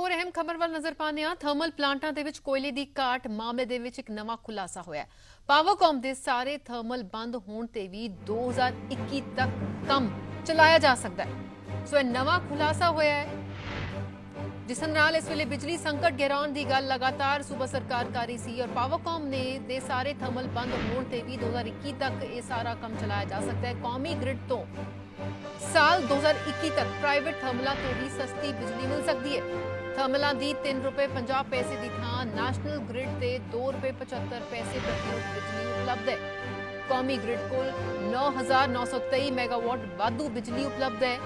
ਹੋਰ ਅਹਿਮ ਖਬਰ ਵੱਲ ਨਜ਼ਰ ਪਾਉਂਦੇ ਹਾਂ ਥਰਮਲ ਪਲਾਂਟਾਂ ਦੇ ਵਿੱਚ ਕੋਇਲੇ ਦੀ ਘਾਟ ਮਾਮਲੇ ਦੇ ਵਿੱਚ ਇੱਕ ਨਵਾਂ ਖੁਲਾਸਾ ਹੋਇਆ ਹੈ। ਦੇ ਸਾਰੇ ਥਰਮਲ ਬੰਦ ਹੋਣ ਤੇ ਵੀ 2021 ਤੱਕ ਕੰਮ ਚਲਾਇਆ ਜਾ ਸਕਦਾ ਹੈ। ਸੋ ਇਹ ਨਵਾਂ ਖੁਲਾਸਾ ਹੋਇਆ ਹੈ, ਜਿਸ ਨਾਲ ਇਸ ਵੇਲੇ ਬਿਜਲੀ ਸੰਕਟ ਗਹਿਰਾਉਣ ਦੀ ਗੱਲ ਲਗਾਤਾਰ ਸੂਬਾ ਸਰਕਾਰ ਕਰ ਰਹੀ ਸੀ ਔਰ ਪਾਵਰਕਾਮ ਨੇ ਦੇ ਸਾਰੇ ਥਰਮਲ ਬੰਦ ਹੋਣ ਤੇ ਵੀ 2021 ਤੱਕ ਇਹ ਸਾਰਾ ਕੰਮ ਚਲਾਇਆ ਜਾ ਸਕਦਾ ਹੈ। ਕੌਮੀ ਗ੍ਰਿਡ ਤੋਂ ਸਾਲ 2021 ਤੱਕ ਪ੍ਰਾਈਵੇਟ ਥਰਮਲਾਂ ਤੋਂ ਵੀ ਸਸਤੀ ਬਿਜਲੀ ਮਿਲ ਸਕਦੀ ਹੈ। ਥਰਮਲਾਂ ਦੀ 3 ਰੁਪਏ 50 ਪੈਸੇ ਦੀ ਥਾਂ ਨੈਸ਼ਨਲ ਗ੍ਰਿਡ ਤੇ 2 ਰੁਪਏ 75 ਪੈਸੇ ਪ੍ਰਤੀ ਯੂਨਿਟ ਬਿਜਲੀ ਉਪਲਬਧ ਹੈ। ਕੌਮੀ ਗ੍ਰਿਡ ਕੋਲ 9923 ਮੈਗਾਵਾਟ ਵਾਧੂ ਬਿਜਲੀ ਉਪਲਬਧ ਹੈ।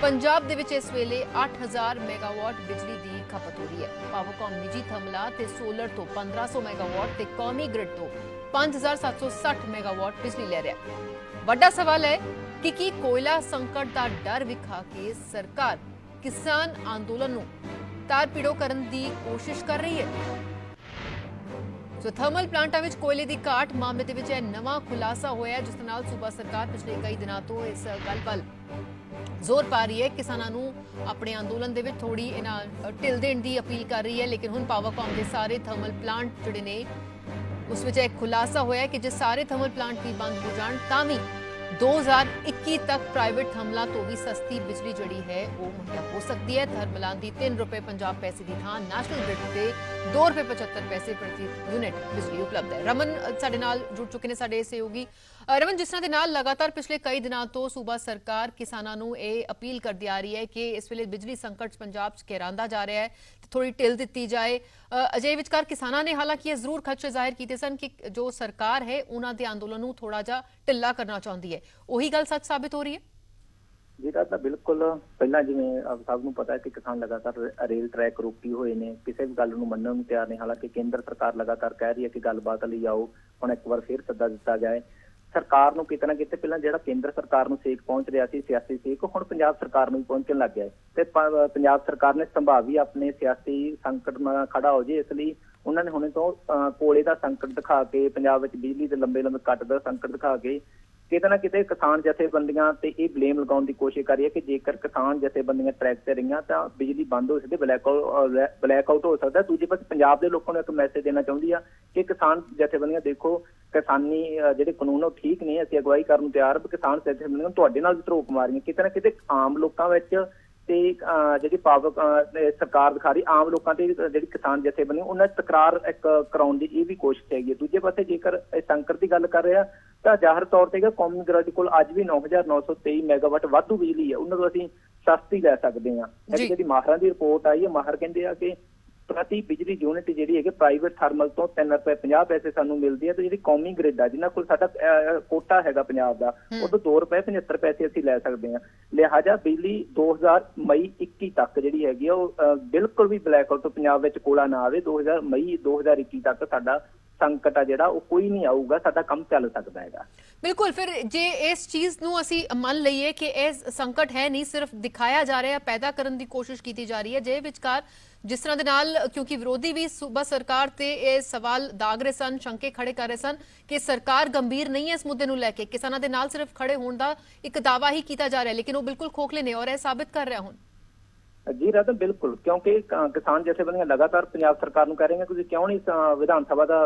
ਪੰਜਾਬ ਦੇ ਵਿੱਚ ਇਸ ਵੇਲੇ 8000 ਮੈਗਾਵਾਟ ਬਿਜਲੀ ਦੀ ਖਪਤ ਹੋ ਰਹੀ ਹੈ। ਪਾਵਰਕਾਮ ਨਿੱਜੀ ਥਰਮਲਾਂ ਤੇ ਸੋਲਰ ਤੋਂ 1500 ਮੈਗਾਵਾਟ ਤੇ ਕੌਮੀ ਗ੍ਰਿਡ ਤੋਂ 5760 ਮੈਗਾਵਾਟ ਬਿਜਲੀ ਲੈ ਰਿਹਾ ਵੱਡਾ ਸਵਾਲ ਹੈ ਕਿ ਕੀ ਕੋਇਲਾ ਸੰਕਟ ਦਾ ਡਰ ਵਿਖਾ ਕੇ ਸਰਕਾਰ ਕਿਸਾਨ ਅੰਦੋਲਨ ਨੂੰ ਤਾਰ ਕਰਨ ਦੀ ਕੋਸ਼ਿਸ਼ ਕਰ ਰਹੀ ਹੈ। ਸੋ ਥਰਮਲ ਪਲਾਂਟਾਂ ਵਿੱਚ ਕੋਇਲੇ ਦੀ ਘਾਟ ਮਾਮਲੇ ਦੇ ਵਿੱਚ ਇਹ ਨਵਾਂ ਖੁਲਾਸਾ ਹੋਇਆ ਜਿਸ ਨਾਲ ਸੂਬਾ ਸਰਕਾਰ ਪਿਛਲੇ ਕਈ ਦਿਨਾਂ ਤੋਂ ਇਸ ਗੱਲ ਵੱਲ ਜ਼ੋਰ ਪਾ ਰਹੀ ਹੈ। ਕਿਸਾਨਾਂ ਨੂੰ ਆਪਣੇ ਅੰਦੋਲਨ ਦੇ ਵਿੱਚ ਥੋੜੀ ਇਹਨਾਂ ਢਿੱਲ ਦੇਣ ਦੀ ਅਪੀਲ ਕਰ ਰਹੀ ਹੈ, ਲੇਕਿਨ ਹੁਣ ਪਾਵਰਕਾਮ ਦੇ ਸਾਰੇ ਥਰਮਲ ਪਲਾਂਟ ਜਿਹੜੇ ਨੇ, ਉਸ ਵਿੱਚ ਇੱਕ ਖੁਲਾਸਾ ਹੋਇਆ ਕਿ ਜੇ ਸਾਰੇ ਥਰਮਲ ਪਲਾਂਟ ਵੀ ਬੰਦ ਹੋ ਜਾਣ, ਤਾਂ ਵੀ 2021 ਤੱਕ ਪ੍ਰਾਈਵੇਟ ਥਰਮਲਾਂ ਤੋਂ ਵੀ ਸਸਤੀ ਬਿਜਲੀ ਜਿਹੜੀ ਹੈ, ਉਹ ਮੁਹੱਈਆ ਹੋ ਸਕਦੀ ਹੈ। ਥਰਮਲਾਂ ਦੀ 3 ਰੁਪਏ 50 ਪੈਸੇ ਦੀ ਥਾਂ ਨੈਸ਼ਨਲ ਗ੍ਰਿਡ ਤੇ 2 ਰੁਪਏ 75 ਪੈਸੇ ਪ੍ਰਤੀ ਯੂਨਿਟ ਬਿਜਲੀ ਉਪਲਬਧ ਹੈ। ਰਮਨ ਸਾਡੇ ਨਾਲ ਜੁੜ ਚੁੱਕੇ ਨੇ ਸਾਡੇ ਸਹਿਯੋਗੀ। ਰਮਨ, ਜਿਸ ਤਰ੍ਹਾਂ ਦੇ ਨਾਲ ਲਗਾਤਾਰ ਪਿਛਲੇ ਕਈ ਦਿਨਾਂ ਤੋਂ ਸੂਬਾ ਸਰਕਾਰ ਕਿਸਾਨਾਂ ਨੂੰ ਇਹ ਅਪੀਲ ਕਰਦੀ ਆ ਰਹੀ ਹੈ ਕਿ ਇਸ ਵੇਲੇ ਬਿਜਲੀ ਸੰਕਟ ਪੰਜਾਬ 'ਚ ਘੇਰਾਂਦਾ ਜਾ ਰਿਹਾ ਹੈ। ਥੋੜੀ ਢਿੱਲ ਦਿੱਤੀ ਜਾਏ। ਅਜੇ ਵਿਚਕਾਰ ਕਿਸਾਨਾਂ ਨੇ ਹਾਲਾਂਕਿ ਇਹ ਜ਼ਰੂਰ ਖਦਸ਼ੇ ਜ਼ਾਹਿਰ ਕੀਤੇ ਸਨ ਕਿ ਜੋ ਸਰਕਾਰ ਹੈ, ਉਹਨਾਂ ਦੇ ਅੰਦੋਲਨ ਨੂੰ ਥੋੜਾ ਜਿਹਾ ਢਿੱਲਾ ਕਰਨਾ ਚਾਹੁੰਦੀ ਹੈ। ਉਹੀ ਗੱਲ ਸੱਚ ਸਾਬਿਤ ਹੋ ਰਹੀ ਹੈ? ਜਿਹੜਾ ਤਾਂ ਬਿਲਕੁਲ ਪਹਿਲਾਂ ਜਿਵੇਂ ਆਪ ਸਭ ਨੂੰ ਪਤਾ ਹੈ ਕਿ ਕਿਸਾਨ ਲਗਾਤਾਰ ਰੇਲ ਟਰੈਕ ਰੋਕੀ ਹੋਏ ਨੇ, ਕਿਸੇ ਵੀ ਗੱਲ ਨੂੰ ਮੰਨਣ ਨੂੰ ਤਿਆਰ ਨਹੀਂ ਹਾਲਾਂਕਿ ਕੇਂਦਰ ਸਰਕਾਰ ਲਗਾਤਾਰ ਕਹਿ ਰਹੀ ਹੈ ਕਿ ਗੱਲਬਾਤ ਲਈ ਆਓ, ਹੁਣ ਇੱਕ ਵਾਰ ਫੇਰ ਸੱਦਾ ਦਿੱਤਾ ਜਾਏ। ਸਰਕਾਰ ਨੂੰ ਕਿਤੇ ਨਾ ਕਿਤੇ ਪਹਿਲਾਂ ਜਿਹੜਾ ਕੇਂਦਰ ਸਰਕਾਰ ਨੂੰ ਸੇਕ ਪਹੁੰਚ ਰਿਹਾ ਸੀ ਸਿਆਸੀ ਸੇਕ ਹੁਣ ਪੰਜਾਬ ਸਰਕਾਰ ਨੂੰ ਵੀ ਪਹੁੰਚਣ ਲੱਗ ਗਿਆ ਹੈ। ਤੇ ਪੰਜਾਬ ਸਰਕਾਰ ਨੇ ਸੰਭਾਵੀ ਆਪਣੇ ਸਿਆਸੀ ਸੰਕਟ ਨਾਲ ਖੜਾ ਹੋ ਜੇ ਇਸ ਲਈ ਉਹਨਾਂ ਨੇ ਹੁਣੇ ਤੋਂ ਅਹ, ਕੋਲੇ ਦਾ ਸੰਕਟ ਦਿਖਾ ਕੇ ਪੰਜਾਬ ਵਿੱਚ ਬਿਜਲੀ ਦੇ ਲੰਬੇ ਲੰਬੇ ਕੱਟ ਦਾ ਸੰਕਟ ਦਿਖਾ ਕੇ ਕਿਤੇ ਨਾ ਕਿਤੇ ਕਿਸਾਨ ਜਥੇਬੰਦੀਆਂ ਤੇ ਇਹ ਬਲੇਮ ਲਗਾਉਣ ਦੀ ਕੋਸ਼ਿਸ਼ ਕਰ ਰਹੀ ਹੈ ਕਿ ਜੇਕਰ ਕਿਸਾਨ ਜਥੇਬੰਦੀਆਂ ਟਰੈਕ ਤੇ ਰਹੀਆਂ ਤਾਂ ਬਿਜਲੀ ਬੰਦ ਹੋ ਸਕਦੀ ਬਲੈਕ ਬਲੈਕ ਆਊਟ ਹੋ ਸਕਦਾ। ਦੂਜੇ ਪਾਸੇ ਪੰਜਾਬ ਦੇ ਲੋਕਾਂ ਨੂੰ ਇੱਕ ਮੈਸੇਜ ਦੇਣਾ ਚਾਹੁੰਦੀ ਆ ਕਿ ਕਿਸਾਨ ਜਥੇਬੰਦੀਆਂ ਦੇਖੋ ਕਿਸਾਨੀ ਜਿਹੜੇ ਕਾਨੂੰਨ ਉਹ ਠੀਕ ਨਹੀਂ ਅਸੀਂ ਅਗਵਾਈ ਕਰਨ ਨੂੰ ਤਿਆਰ ਹਾਂ ਕਿਸਾਨ ਜਥੇਬੰਦੀਆਂ ਤੁਹਾਡੇ ਨਾਲ ਵੀ ਧਰੋਕ ਮਾਰੀਆਂ ਕਿਤੇ ਨਾ ਕਿਤੇ ਆਮ ਲੋਕਾਂ ਵਿੱਚ ਤੇ ਅਹ, ਜਿਹੜੀ ਪਾਵਰ ਸਰਕਾਰ ਦਿਖਾ ਰਹੀ ਆਮ ਲੋਕਾਂ ਤੇ ਜਿਹੜੀ ਕਿਸਾਨ ਜਥੇਬੰਦੀਆਂ ਉਹਨਾਂ 'ਚ ਤਕਰਾਰ ਇੱਕ ਕਰਾਉਣ ਦੀ ਇਹ ਵੀ ਕੋਸ਼ਿਸ਼ ਹੈਗੀ ਹੈ ਦੂਜੇ ਪਾਸੇ ਜੇਕਰ ਸੰਕਟ ਦੀ ਗੱਲ ਕਰ ਰਿਹਾ ਤਾਂ ਜ਼ਾਹਰ ਤੌਰ ਤੇ ਕਿ ਕੌਮੀ ਗ੍ਰਿਡ ਕੋਲ ਅੱਜ ਵੀ 9923 ਮੈਗਾਵਾਟ ਵਾਧੂ ਬਿਜਲੀ ਹੈ। ਉਹਨਾਂ ਨੂੰ ਅਸੀਂ ਸਸਤੀ ਲੈ ਸਕਦੇ ਹਾਂ। ਜੀ। ਜਿਹੜੀ ਮਾਹਰਾਂ ਦੀ ਰਿਪੋਰਟ ਆਈ ਹੈ ਮਾਹਰ ਕਹਿੰਦੇ ਆ ਕਿ ਪ੍ਰਤੀ ਬਿਜਲੀ ਯੂਨਿਟ ਜਿਹੜੀ ਹੈਗੀ ਪ੍ਰਾਈਵੇਟ ਥਰਮਲ ਤੋਂ 3 ਰੁਪਏ 50 ਪੈਸੇ ਸਾਨੂੰ ਮਿਲਦੀ ਹੈ ਤੇ ਜਿਹੜੀ ਕੌਮੀ ਗ੍ਰਿਡ ਆ ਜਿਨ੍ਹਾਂ ਕੋਲ ਸਾਡਾ ਕੋਟਾ ਹੈਗਾ ਪੰਜਾਬ ਦਾ ਉਹ ਤੋਂ 2 ਰੁਪਏ 75 ਪੈਸੇ ਅਸੀਂ ਲੈ ਸਕਦੇ ਹਾਂ। ਲਿਹਾਜ਼ਾ ਬਿਜਲੀ 2000 ਮਈ 21 ਤੱਕ ਜਿਹੜੀ ਹੈਗੀ ਉਹ ਬਿਲਕੁਲ ਵੀ ਬਲੈਕ ਆਊਟ ਤੋਂ ਪੰਜਾਬ ਵਿੱਚ ਕੋਲਾ ਨਾ ਆਵੇ। 2000 ਮਈ 2021 ਤੱਕ ਸਾਡਾ ਸੰਕਟ ਆ ਜਿਹੜਾ, ਉਹ ਕੋਈ ਨਹੀਂ ਆਊਗਾ, ਸਾਡਾ ਕੰਮ ਚੱਲ ਸਕਦਾ ਹੈਗਾ। ਬਿਲਕੁਲ, ਫਿਰ ਜੇ ਇਸ ਚੀਜ਼ ਨੂੰ ਅਸੀਂ ਮੰਨ ਲਈਏ ਕਿ ਇਹ ਸੰਕਟ ਹੈ ਨਹੀਂ, ਸਿਰਫ ਦਿਖਾਇਆ ਜਾ ਰਿਹਾ, ਪੈਦਾ ਕਰਨ ਦੀ ਕੋਸ਼ਿਸ਼ ਕੀਤੀ ਜਾ ਰਹੀ ਹੈ, ਜੇ ਵਿਚਕਾਰ ਜਿਸ ਤਰ੍ਹਾਂ ਦੇ ਨਾਲ, ਕਿਉਂਕਿ ਵਿਰੋਧੀ ਵੀ ਸੂਬਾ ਸਰਕਾਰ ਤੇ ਇਹ ਸਵਾਲ ਦਾਗ ਰਹੇ ਸਨ, ਸ਼ੰਕੇ ਖੜੇ ਕਰ ਰਹੇ ਸਨ ਕਿ ਸਰਕਾਰ ਗੰਭੀਰ ਨਹੀਂ ਹੈ ਇਸ ਮੁੱਦੇ ਨੂੰ ਲੈ ਕੇ, ਕਿਸਾਨਾਂ ਦੇ ਨਾਲ ਸਿਰਫ ਖੜੇ ਹੋਣ ਦਾ ਇੱਕ ਦਾਵਾ ਹੀ ਕੀਤਾ ਜਾ ਰਿਹਾ, ਲੇਕਿਨ ਉਹ ਬਿਲਕੁਲ ਖੋਖਲੇ ਨੇ ਔਰ ਇਹ ਸਾਬਿਤ ਕਰ ਰਿਹਾ ਹੁਣ। ਜੀ ਰਤਨ ਬਿਲਕੁਲ ਕਿਉਂਕਿ ਕਿਸਾਨ ਜਥੇਬੰਦੀਆਂ ਲਗਾਤਾਰ ਪੰਜਾਬ ਸਰਕਾਰ ਨੂੰ ਕਹਿ ਰਹੀਆਂ ਕਿ ਤੁਸੀਂ ਕਿਉਂ ਨਹੀਂ ਵਿਧਾਨ ਸਭਾ ਦਾ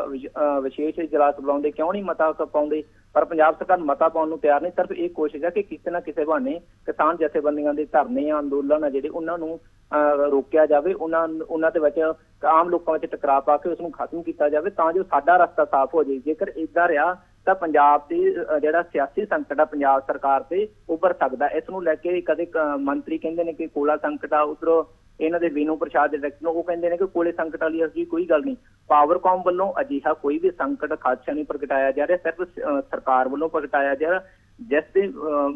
ਵਿਸ਼ੇਸ਼ ਇਜਲਾਸ ਬੁਲਾਉਂਦੇ ਕਿਉਂ ਨਹੀਂ ਮਤਾ ਪਾਉਂਦੇ? ਪਰ ਪੰਜਾਬ ਸਰਕਾਰ ਮਤਾ ਪਾਉਣ ਨੂੰ ਤਿਆਰ ਨਹੀਂ ਸਿਰਫ ਇਹ ਕੋਸ਼ਿਸ਼ ਹੈ ਕਿ ਕਿਸੇ ਨਾ ਕਿਸੇ ਬਹਾਨੇ ਕਿਸਾਨ ਜਥੇਬੰਦੀਆਂ ਦੇ ਧਰਨੇ ਆ ਅੰਦੋਲਨ ਆ ਜਿਹੜੇ ਉਹਨਾਂ ਨੂੰ ਅ, ਰੋਕਿਆ ਜਾਵੇ ਉਹਨਾਂ ਉਹਨਾਂ ਦੇ ਵਿੱਚ ਆਮ ਲੋਕਾਂ ਵਿੱਚ ਟਕਰਾਅ ਪਾ ਕੇ ਉਸ ਨੂੰ ਖਤਮ ਕੀਤਾ ਜਾਵੇ ਤਾਂ ਜੋ ਸਾਡਾ ਰਸਤਾ ਸਾਫ਼ ਹੋ ਜਾਵੇ ਜੇਕਰ ਇਦਾਂ ਰਿਹਾ ਤਾਂ ਪੰਜਾਬ ਤੇ ਜਿਹੜਾ ਸਿਆਸੀ ਸੰਕਟ ਆ ਪੰਜਾਬ ਸਰਕਾਰ ਤੇ ਉੱਭਰ ਸਕਦਾ। ਇਸ ਨੂੰ ਲੈ ਕੇ ਕਦੇ ਮੰਤਰੀ ਕਹਿੰਦੇ ਨੇ ਕਿ ਕੋਲਾ ਸੰਕਟ ਆ, ਉਧਰੋਂ ਇਹਨਾਂ ਦੇ ਵੀਨੂ ਪ੍ਰਸ਼ਾਦ ਦੇ ਡਾਇਰੈਕਟਰ ਨੂੰ ਉਹ ਕਹਿੰਦੇ ਨੇ ਕਿ ਕੋਲੇ ਸੰਕਟ ਵਾਲੀ ਅਸਲੀ ਕੋਈ ਗੱਲ ਨਹੀਂ। ਪਾਵਰਕਾਮ ਵੱਲੋਂ ਅਜਿਹਾ ਕੋਈ ਵੀ ਸੰਕਟ ਖਾਦਸ਼ਾ ਨਹੀਂ ਪ੍ਰਗਟਾਇਆ ਜਾ ਰਿਹਾ, ਸਿਰਫ ਸਰਕਾਰ ਵੱਲੋਂ ਪ੍ਰਗਟਾਇਆ ਜਾ ਰਿਹਾ। ਜਿਸ ਦੇ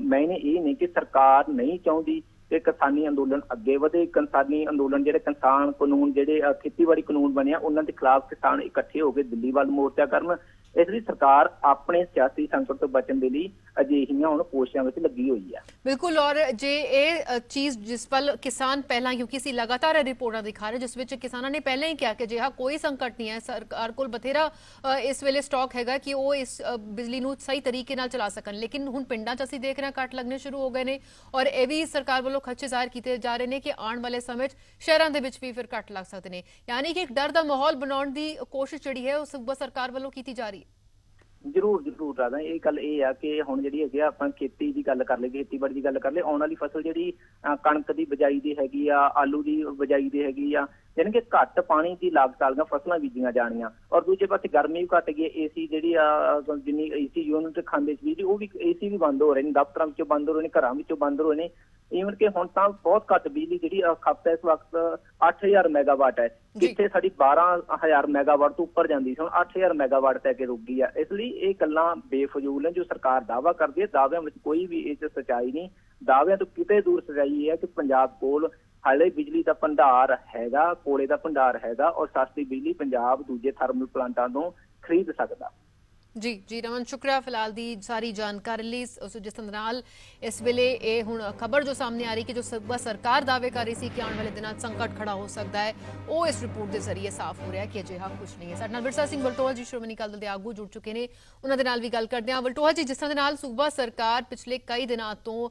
ਮੈਨੇ ਇਹ ਨਹੀਂ ਕਿ ਸਰਕਾਰ ਨਹੀਂ ਚਾਹੁੰਦੀ ਕਿ ਕਿਸਾਨੀ ਅੰਦੋਲਨ ਅੱਗੇ ਵਧੇ। ਕਿਸਾਨੀ ਅੰਦੋਲਨ ਜਿਹੜੇ ਕਿਸਾਨ ਕਾਨੂੰਨ, ਜਿਹੜੇ ਖੇਤੀਬਾੜੀ ਕਾਨੂੰਨ ਬਣਿਆ ਉਹਨਾਂ ਦੇ ਖਿਲਾਫ ਕਿਸਾਨ ਇਕੱਠੇ ਹੋ ਕੇ ਦਿੱਲੀ ਵੱਲ ਮੋਰਚਾ ਕਰਨ। ਇਸ ਲਈ ਸਰਕਾਰ ਆਪਣੇ ਸਿਆਸੀ ਸੰਕਟ ਤੋਂ ਬਚਣ ਦੇ ਲਈ ਅਜਿਹੀਆਂ ਹੁਣ ਕੋਸ਼ਿਸ਼ਾਂ ਵਿੱਚ ਲੱਗੀ ਹੋਈ ਹੈ। ਬਿਲਕੁਲ, ਔਰ ਜੇ ਇਹ ਚੀਜ਼ ਜਿਸ ਵੱਲ ਕਿਸਾਨ ਪਹਿਲਾਂ, ਕਿਉਂਕਿ ਅਸੀਂ ਲਗਾਤਾਰ ਰਿਪੋਰਟਾਂ ਦਿਖਾ ਰਹੇ, ਜਿਸ ਵਿੱਚ ਕਿਸਾਨਾਂ ਨੇ ਪਹਿਲਾਂ ਹੀ ਕਿਹਾ ਕਿ ਜਿਹਾ ਕੋਈ ਸੰਕਟ ਨਹੀਂ ਹੈ, ਸਰਕਾਰ ਕੋਲ ਬਥੇਰਾ ਇਸ ਵੇਲੇ ਸਟਾਕ ਹੈਗਾ ਕਿ ਉਹ ਇਸ ਬਿਜਲੀ ਨੂੰ ਸਹੀ ਤਰੀਕੇ ਨਾਲ ਚਲਾ ਸਕਣ। ਲੇਕਿਨ ਹੁਣ ਪਿੰਡਾਂ 'ਚ ਅਸੀਂ ਦੇਖ ਰਹੇ ਹਾਂ, ਕੱਟ ਲੱਗਣੇ ਸ਼ੁਰੂ ਹੋ ਗਏ ਨੇ, ਔਰ ਇਹ ਵੀ ਸਰਕਾਰ ਵੱਲੋਂ ਖਰਚੇ ਜ਼ਾਹਿਰ ਕੀਤੇ ਜਾ ਰਹੇ ਨੇ ਕਿ ਆਉਣ ਵਾਲੇ ਸਮੇਂ 'ਚ ਸ਼ਹਿਰਾਂ ਦੇ ਵਿੱਚ ਵੀ ਫਿਰ ਕੱਟ ਲੱਗ ਸਕਦੇ ਨੇ। ਯਾਨੀ ਕਿ ਇੱਕ ਡਰ ਦਾ ਮਾਹੌਲ ਬਣਾਉਣ ਦੀ ਕੋਸ਼ਿਸ਼ ਜਿਹੜੀ ਹੈ, ਉਹ ਸੂਬਾ ਸਰਕਾਰ ਵੱਲੋਂ ਕੀਤੀ ਜਾ ਰਹੀ ਹੈ। ਜ਼ਰੂਰ ਜ਼ਰੂਰ ਰਾਦਾ ਇਹ ਗੱਲ ਇਹ ਆ ਕਿ ਹੁਣ ਜਿਹੜੀ ਹੈਗੀ ਆ ਆਪਾਂ ਖੇਤੀ ਦੀ ਗੱਲ ਕਰ ਲਈਏ ਖੇਤੀਬਾੜੀ ਦੀ ਗੱਲ ਕਰ ਲਈਏ ਆਉਣ ਵਾਲੀ ਫਸਲ ਜਿਹੜੀ ਅਹ, ਕਣਕ ਦੀ ਬਿਜਾਈ ਦੀ ਹੈਗੀ ਆ ਆਲੂ ਦੀ ਬਿਜਾਈ ਦੀ ਹੈਗੀ ਆ ਯਾਨੀ ਕਿ ਘੱਟ ਪਾਣੀ ਦੀ ਲਾਗਤ ਵਾਲੀਆਂ ਫਸਲਾਂ ਬੀਜੀਆਂ ਜਾਣੀਆਂ। ਔਰ ਦੂਜੇ ਪਾਸੇ ਗਰਮੀ ਵੀ ਘਟ ਗਈ ਏਸੀ ਜਿਹੜੀ ਆ ਅਹ, ਜਿੰਨੀ ਏਸੀ ਯੂਨਿਟ ਖਾਂਦੇ ਸੀ ਬਿਜਲੀ ਉਹ ਵੀ ਏਸੀ ਵੀ ਬੰਦ ਹੋ ਰਹੇ ਨੇ ਦਫ਼ਤਰਾਂ ਵਿੱਚੋਂ ਬੰਦ ਹੋ ਰਹੇ ਨੇ ਘਰਾਂ ਵਿੱਚੋਂ ਬੰਦ ਹੋ ਰਹੇ ਨੇ ਈਵਨ ਕਿ ਹੁਣ ਤਾਂ ਬਹੁਤ ਘੱਟ ਬਿਜਲੀ ਜਿਹੜੀ ਖਪਤ ਇਸ ਵਕਤ 8000 ਮੈਗਾਵਾਟ ਹੈ। ਜਿੱਥੇ ਸਾਡੀ 12000 ਮੈਗਾਵਾਟ ਤੋਂ ਉੱਪਰ ਜਾਂਦੀ ਸੀ ਹੁਣ 8000 ਮੈਗਾਵਾਟ ਤੱਕ ਰੁਕ ਗਈ ਆ। ਇਸ ਲਈ ਇਹ ਗੱਲਾਂ ਬੇਫਜ਼ੂਲ ਨੇ ਜੋ ਸਰਕਾਰ ਦਾਵਾ ਕਰਦੀ ਹੈ ਦਾਅਵਿਆਂ ਵਿੱਚ ਕੋਈ ਵੀ ਇਹ 'ਚ ਸਚਾਈ ਨਹੀਂ। ਦਾਅਵਿਆਂ ਤੋਂ ਕਿਤੇ ਦੂਰ ਸਚਾਈ ਇਹ ਹੈ ਕਿ ਪੰਜਾਬ ਕੋਲ ਹਾਲੇ ਬਿਜਲੀ ਦਾ ਭੰਡਾਰ ਹੈਗਾ ਕੋਲੇ ਦਾ ਭੰਡਾਰ ਹੈਗਾ ਔਰ ਸਸਤੀ ਬਿਜਲੀ ਪੰਜਾਬ ਦੂਜੇ ਥਰਮਲ ਪਲਾਂਟਾਂ ਤੋਂ ਖਰੀਦ ਸਕਦਾ। ਜੀ ਜੀ ਰਮਨ, ਸ਼ੁਕਰੀਆ ਫਿਲਹਾਲ ਦੀ ਸਾਰੀ ਜਾਣਕਾਰੀ ਲਈ। ਉਸ ਜਿਸ ਦੇ ਨਾਲ ਇਸ ਵੇਲੇ ਇਹ ਹੁਣ ਖਬਰ ਜੋ ਸਾਹਮਣੇ ਆ ਰਹੀ ਕਿ ਜੋ ਸੂਬਾ ਸਰਕਾਰ ਦਾਅਵੇ ਕਰ ਰਹੀ ਸੀ ਕਿ ਆਉਣ ਵਾਲੇ ਦਿਨਾਂ 'ਚ ਸੰਕਟ ਖੜਾ ਹੋ ਸਕਦਾ ਹੈ, ਉਹ ਇਸ ਰਿਪੋਰਟ ਦੇ ਜ਼ਰੀਏ ਸਾਫ਼ ਹੋ ਰਿਹਾ ਕਿ ਅਜਿਹਾ ਕੁਝ ਨਹੀਂ ਹੈ। ਸਾਡੇ ਨਾਲ ਵਿਰਸਾ ਸਿੰਘ ਬਲਟੋਹਾ ਜੀ, ਸ਼੍ਰੋਮਣੀ ਅਕਾਲੀ ਦਲ ਦੇ ਆਗੂ ਜੁੜ ਚੁੱਕੇ ਨੇ। ਉਹਨਾਂ ਦੇ ਨਾਲ ਵੀ ਗੱਲ ਕਰਦੇ ਹਾਂ। ਵਲਟੋਹਾ ਜੀ, ਜਿਸ ਤਰ੍ਹਾਂ ਦੇ ਨਾਲ ਸੂਬਾ ਸਰਕਾਰ ਪਿਛਲੇ ਕਈ ਦਿਨਾਂ ਤੋਂ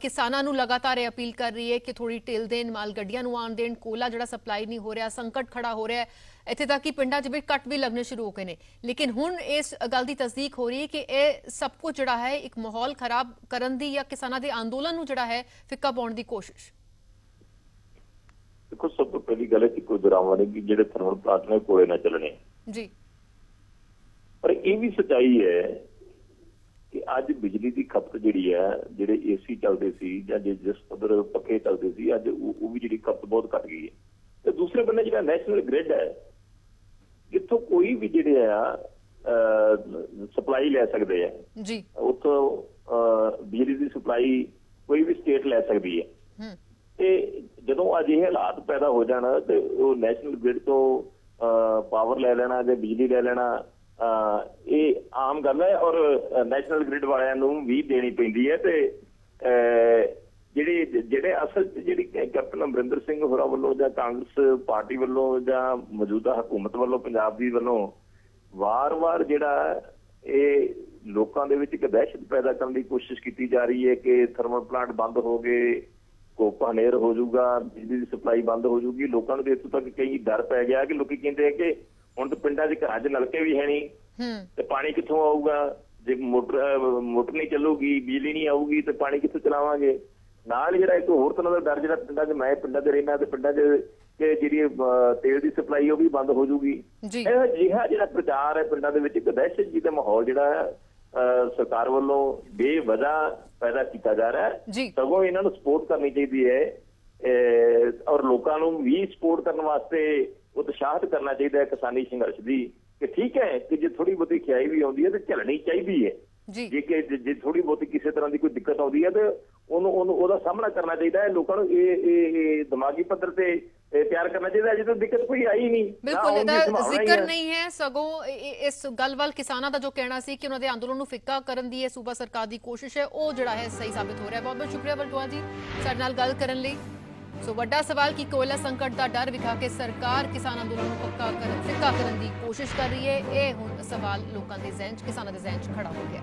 ਕਿਸਾਨਾਂ ਨੂੰ ਲਗਾਤਾਰ ਇਹ ਅਪੀਲ ਕਰ ਰਹੀ ਹੈ ਕਿ ਥੋੜੀ ਢਿੱਲ ਦੇਣ ਮਾਲ ਗੱਡੀਆਂ ਨੂੰ ਆਉਣ ਦੇਣ ਕੋਲਾ ਜਿਹੜਾ ਸਪਲਾਈ ਨਹੀਂ ਹੋ ਰਿਹਾ ਸੰਕਟ ਖੜਾ ਹੋ ਰਿਹਾ ਹੈ। ਇੱਥੇ ਤੱਕ ਕਿ ਪਿੰਡਾਂ 'ਚ ਵੀ ਕੱਟ ਵੀ ਲੱਗਣੇ ਸ਼ੁਰੂ ਹੋ ਗਏ ਨੇ। ਲੇਕਿਨ ਹੁਣ ਇਸ ਗੱਲ ਦੀ ਤਸਦੀਕ ਹੋ ਰਹੀ ਹੈ ਕਿ ਇਹ ਸਭ ਕੁਝ ਜਿਹੜਾ ਹੈ ਇੱਕ ਮਾਹੌਲ ਖਰਾਬ ਕਰਨ ਦੀ ਜਾਂ ਕਿਸਾਨਾਂ ਦੇ ਅੰਦੋਲਨ ਨੂੰ ਜਿਹੜਾ ਹੈ ਫਿੱਕਾ ਪਾਉਣ ਦੀ ਕੋਸ਼ਿਸ਼। ਦੇਖੋ ਸਭ ਤੋਂ ਪਹਿਲੀ ਗੱਲ ਹੈ ਕਿ ਕੋਈ ਡਰਾਵਾ ਨਹੀਂ ਕਿ ਜਿਹੜੇ ਥਰਮਲ ਪਲਾਂਟ ਨੇ ਕੋਲੇ ਨਾ ਚੱਲਣੇ। ਜੀ। ਪਰ ਇਹ ਵੀ ਸਚਾਈ ਹੈ ਕਿ ਅੱਜ ਬਿਜਲੀ ਦੀ ਖਪਤ ਜਿਹੜੀ ਹੈ ਜਿਹੜੇ ਏਸੀ ਚੱਲਦੇ ਸੀ ਜਾਂ ਜਿਸ ਪੱਧਰ ਪੱਖੇ ਚੱਲਦੇ ਸੀ ਅੱਜ ਉਹ ਵੀ ਜਿਹੜੀ ਖਪਤ ਬਹੁਤ ਘਟ ਗਈ ਹੈ। ਤੇ ਦੂਸਰੇ ਬੰਨੇ ਜਿਹੜਾ ਨੈਸ਼ਨਲ ਗ੍ਰਿਡ ਹੈ ਜਿੱਥੋਂ ਕੋਈ ਵੀ ਜਿਹੜੇ ਆ ਸਪਲਾਈ ਲੈ ਸਕਦੇ ਆ ਜੀ। ਉੱਥੋਂ ਬਿਜਲੀ ਦੀ ਸਪਲਾਈ ਕੋਈ ਵੀ ਸਟੇਟ ਲੈ ਸਕਦੀ ਹੈ। ਹੂੰ। ਤੇ ਜਦੋਂ ਅਜਿਹੇ ਹਾਲਾਤ ਪੈਦਾ ਹੋ ਜਾਣ ਤੇ ਉਹ ਨੈਸ਼ਨਲ ਗ੍ਰਿਡ ਤੋਂ ਪਾਵਰ ਲੈ ਲੈਣਾ ਜਾਂ ਬਿਜਲੀ ਲੈ ਲੈਣਾ ਇਹ ਆਮ ਗੱਲ ਹੈ ਔਰ ਨੈਸ਼ਨਲ ਗ੍ਰਿਡ ਵਾਲਿਆਂ ਨੂੰ ਵੀ ਦੇਣੀ ਪੈਂਦੀ ਹੈ ਤੇ ਅਹ, ਜਿਹੜੇ ਜਿਹੜੇ ਅਸਲ 'ਚ ਜਿਹੜੀ ਕੈਪਟਨ ਅਮਰਿੰਦਰ ਸਿੰਘ ਹੋਰਾਂ ਵੱਲੋਂ ਜਾਂ ਕਾਂਗਰਸ ਪਾਰਟੀ ਵੱਲੋਂ ਜਾਂ ਮੌਜੂਦਾ ਹਕੂਮਤ ਵੱਲੋਂ ਪੰਜਾਬ ਦੀ ਵੱਲੋਂ ਵਾਰ-ਵਾਰ ਜਿਹੜਾ ਇਹ ਲੋਕਾਂ ਦੇ ਵਿੱਚ ਇੱਕ ਦਹਿਸ਼ਤ ਪੈਦਾ ਕਰਨ ਦੀ ਕੋਸ਼ਿਸ਼ ਕੀਤੀ ਜਾ ਰਹੀ ਹੈ ਕਿ ਥਰਮਲ ਪਲਾਂਟ ਬੰਦ ਹੋ ਗਏ ਕੋਪਾ ਹਨੇਰ ਹੋ ਜਾਊਗਾ ਬਿਜਲੀ ਦੀ ਸਪਲਾਈ ਬੰਦ ਹੋ ਜਾਊਗੀ ਲੋਕਾਂ ਨੂੰ ਤੇ ਇੱਥੋਂ ਤੱਕ ਕਈ ਡਰ ਪੈ ਗਿਆ ਕਿ ਲੋਕੀ ਕਹਿੰਦੇ ਆ ਕਿ ਹੁਣ ਤਾਂ ਪਿੰਡਾਂ 'ਚ ਘਰਾਂ 'ਚ ਨਲਕੇ ਵੀ ਹੈ ਨਹੀਂ। ਹੂੰ। ਤੇ ਪਾਣੀ ਕਿੱਥੋਂ ਆਊਗਾ? ਜੇ ਮੋਟਰ ਮੋਟਰ ਨਹੀਂ ਚੱਲੂਗੀ ਬਿਜਲੀ ਨਹੀਂ ਆਊਗੀ ਤੇ ਪਾਣੀ ਕਿੱਥੋਂ ਚਲਾਵਾਂਗੇ? ਨਾਲ ਜਿਹੜਾ ਇੱਕ ਹੋਰ ਤਰ੍ਹਾਂ ਦਾ ਡਰ ਜਿਹੜਾ ਪਿੰਡਾਂ 'ਚ ਮੈਂ ਪਿੰਡਾਂ 'ਚ ਰਹਿਣਾ ਤੇ ਪਿੰਡਾਂ 'ਚ ਕਿ ਜਿਹੜੀ ਤੇਲ ਦੀ ਸਪਲਾਈ ਉਹ ਵੀ ਬੰਦ ਹੋ ਜਾਊਗੀ। ਜੀ। ਇਹ ਅਜਿਹਾ ਜਿਹੜਾ ਪ੍ਰਚਾਰ ਹੈ ਪਿੰਡਾਂ ਦੇ ਵਿੱਚ ਇੱਕ ਦਹਿਸ਼ਤ ਜੀ ਦਾ ਮਾਹੌਲ ਜਿਹੜਾ ਹੈ ਸਰਕਾਰ ਵੱਲੋਂ ਬੇਵਜ੍ਹਾ ਪੈਦਾ ਕੀਤਾ ਜਾ ਰਿਹਾ ਹੈ। ਸਗੋਂ ਇਹਨਾਂ ਨੂੰ ਸਪੋਰਟ ਕਰਨੀ ਚਾਹੀਦੀ ਹੈ। ਔਰ ਲੋਕਾਂ ਨੂੰ ਵੀ ਸਪੋਰਟ ਕਰਨ ਵਾਸਤੇ ਉਤਸ਼ਾਹਿਤ ਕਰਨਾ ਚਾਹੀਦਾ ਹੈ ਕਿਸਾਨੀ ਸੰਘਰਸ਼ ਦੀ ਕਿ ਠੀਕ ਹੈ ਕਿ ਜੇ ਥੋੜੀ ਬਹੁਤੀ ਖਿਆਈ ਵੀ ਆਉਂਦੀ ਹੈ ਤੇ ਝੱਲਣੀ ਚਾਹੀਦੀ ਹੈ। ਜੀ। ਜੇ ਕਿ ਜੇ- ਥੋੜੀ ਬਹੁਤੀ ਕਿਸੇ ਤਰ੍ਹਾਂ ਦੀ ਕੋਈ ਦਿੱਕਤ ਆਉਂਦੀ ਹੈ ਤੇ ਉਹਨੂੰ ਉਹਨੂੰ ਉਹਦਾ ਸਾਹਮਣਾ ਕਰਨਾ ਚਾਹੀਦਾ ਹੈ। ਲੋਕਾਂ ਨੂੰ ਇਹ ਇਹ ਇਹ ਦਿਮਾਗੀ ਪੱਧਰ ਤੇ ਤਿਆਰ ਕਰਨਾ ਚਾਹੀਦਾ ਤਾਂ ਦਿੱਕਤ ਕੋਈ ਆਈ ਨਹੀਂ। ਬਿਲਕੁਲ ਇਹਦਾ ਜ਼ਿਕਰ। ਨਹੀਂ ਹੈ। ਸਗੋਂ ਇਸ ਗੱਲ ਵੱਲ ਕਿਸਾਨਾਂ ਦਾ ਜੋ ਕਹਿਣਾ ਸੀ ਕਿ ਉਹਨਾਂ ਦੇ ਅੰਦੋਲਨ ਨੂੰ ਫਿੱਕਾ ਕਰਨ ਦੀ ਇਹ ਸੂਬਾ ਸਰਕਾਰ ਦੀ ਕੋਸ਼ਿਸ਼ ਹੈ ਉਹ ਜਿਹੜਾ ਹੈ ਸਹੀ ਸਾਬਿਤ ਹੋ ਰਿਹਾ ਬਹੁਤ ਬਹੁਤ ਸ਼ੁਕਰੀਆ ਬਲਟੋਆ ਜੀ ਸਾਡੇ ਨਾਲ ਗੱਲ ਕਰਨ ਲਈ। ਸੋ ਵੱਡਾ ਸਵਾਲ ਕਿ ਕੋਇਲਾ ਸੰਕਟ ਦਾ ਡਰ ਵਿਖਾ ਕੇ ਸਰਕਾਰ ਕਿਸਾਨ ਅੰਦੋਲਨ ਨੂੰ ਪੱਕਾ ਕਰਨ ਫਿੱਕਾ ਕਰਨ ਦੀ ਕੋਸ਼ਿਸ਼ ਕਰ ਰਹੀ ਹੈ। ਇਹ ਹੁਣ ਸਵਾਲ ਲੋਕਾਂ ਦੇ ਜ਼ਿਹਨ 'ਚ, ਕਿਸਾਨਾਂ ਦੇ ਜ਼ਿਹਨ 'ਚ ਖੜਾ ਹੋ ਗਿਆ।